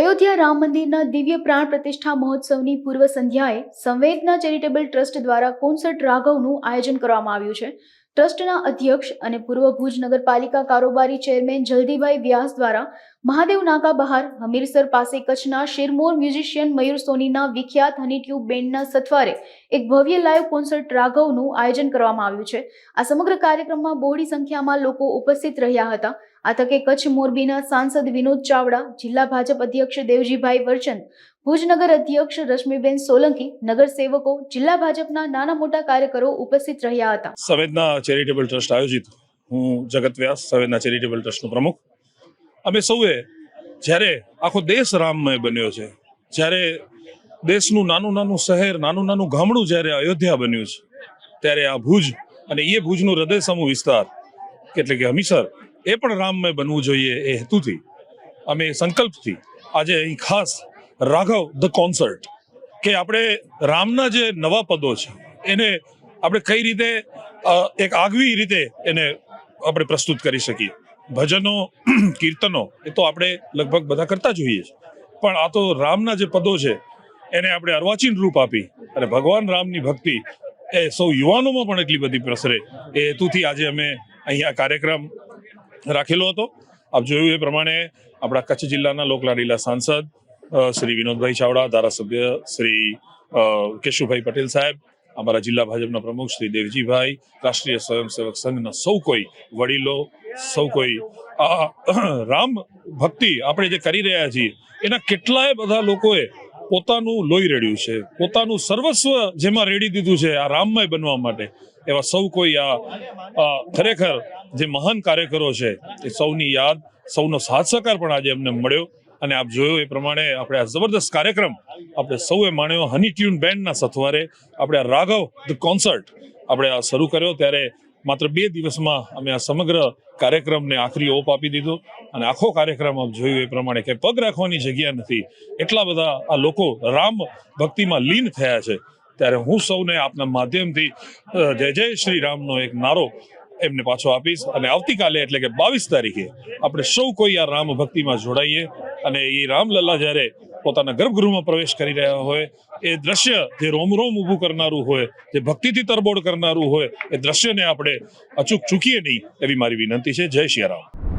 અયોધ્યા રામ મંદિરના દિવ્ય પ્રાણ પ્રતિષ્ઠા મહોત્સવની પૂર્વ સંધ્યાએ સંવેદના ચેરિટેબલ ટ્રસ્ટ દ્વારા કોન્સર્ટ રાઘવનું આયોજન કરવામાં આવ્યું છે. ટ્રસ્ટના અધ્યક્ષ અને પૂર્વ ભુજ નગરપાલિકા કારોબારી ચેરમેન જલ્દીભાઈ વ્યાસ દ્વારા મહાદેવ નાકા બહાર હમીરસર પાસે કચ્છના શિરમોર મ્યુઝિશિયન મયુર સોનીના વિખ્યાત હની ટ્યુબ બેન્ડના સથવારે એક ભવ્ય લાઈવ કોન્સર્ટ રાઘવનું આયોજન કરવામાં આવ્યું છે. આ સમગ્ર કાર્યક્રમમાં બહોળી સંખ્યામાં લોકો ઉપસ્થિત રહ્યા હતા. આ તકે કચ્છ મોરબીના સાંસદ વિનોદ ચાવડા, જિલ્લા ભાજપ અધ્યક્ષ દેવજીભાઈ વર્ચન ભુજનગર અધ્યક્ષ રશ્મિબેન સોલંકી, નગરસેવકો, જિલ્લા ભાજપના નાના મોટા કાર્યકરો ઉપસ્થિત રહ્યા હતા. સંવેદના ચેરિટેબલ ટ્રસ્ટ આયોજિત. હું જગત વ્યાસ, સંવેદના ચેરિટેબલ ટ્રસ્ટનો પ્રમુખ. અમે સૌએ જ્યારે આખો દેશ રામમય બન્યો છે, જ્યારે દેશનું નાનું નાનું શહેર, નાનું નાનું ગામડું જ્યારે અયોધ્યા બન્યું છે, ત્યારે આ ભુજ અને એ ભુજનું હૃદય સમૂહ વિસ્તાર, એટલે કે હમીસર એ પણ રામમય બનવું જોઈએ એ હેતુથી. અમે સંકલ્પથી. આજે અહીં ખાસ રાઘવ ધ કોન્સર્ટ, કે આપણે રામના જે નવા પદો છે, એને આપણે કઈ રીતે એક આગવી રીતે એને આપણે પ્રસ્તુત કરી શકીએ. ભજનો, કીર્તનો, એ તો આપણે લગભગ બધા કરતા જ હોઈએ છીએ. પણ આ તો રામના જે પદો છે, એને આપણે અર્વાચીન રૂપ આપી અને ભગવાન રામની ભક્તિ એ સૌ યુવાનોમાં પણ એટલી બધી પ્રસરે. એ હેતુથી આજે અમે અહીંયા કાર્યક્રમ રાખેલો હતો. આપ જોયું એ પ્રમાણે આપણા કચ્છ જિલ્લાના લોકલાડીલા સાંસદ શ્રી વિનોદભાઈ ચાવડા, ધારાસભ્ય શ્રી કેશુભાઈ પટેલ સાહેબ, અમારા જિલ્લા ભાજપના પ્રમુખ શ્રી દેવજીભાઈ, રાષ્ટ્રીય સ્વયંસેવક સંઘના સૌ કોઈ વડીલો, સૌ કોઈ, આ રામ ભક્તિ આપણે જે કરી રહ્યા છીએ, એના કેટલાય બધા લોકોએ પોતાનું લોહી રેડ્યું છે. પોતાનું સર્વસ્વ જેમાં રેડી દીધું છે આ રામમય બનવા માટે. એવા સૌ કોઈ આ ખરેખર જે મહાન કાર્યકરો છે, એ સૌની યાદ, સૌનો સાથ સહકાર પણ આજે અમને મળ્યો. અને આપ જોયો એ પ્રમાણે આપણે આ જબરદસ્ત કાર્યક્રમ આપણે સૌએ માણ્યો. હની ટ્યુન બેન્ડના સથવારે આપણે રાઘવ ધ કોન્સર્ટ આપણે આ શરૂ કર્યો. ત્યારે માત્ર બે દિવસમાં અમે આ સમગ્ર કાર્યક્રમને આખરી ઓપ આપી દીધો અને આખો કાર્યક્રમ જોયું એ પ્રમાણે કે પગ રાખવાની જગ્યા નથી. એટલા બધા આ લોકો રામ ભક્તિમાં લીન થયા છે. ત્યારે હું સૌને આપના માધ્યમથી જય જય શ્રી રામનો એક નારો એમને પાછો આપીશ. અને આવતીકાલે એટલે કે બાવીસ તારીખે આપણે સૌ કોઈ આ રામ ભક્તિમાં જોડાઈએ. અને એ રામલલ્લા જ્યારે પોતાના ગર્ભગૃહમાં પ્રવેશ કરી રહ્યા હોય, એ દ્રશ્ય જે રોમ રોમ ઊભું કરનારું હોય, જે ભક્તિથી તરબોળ કરનારું હોય, એ દ્રશ્યને આપણે અચૂક ચૂકીએ નહીં એવી મારી વિનંતી છે. જય શ્રી રામ.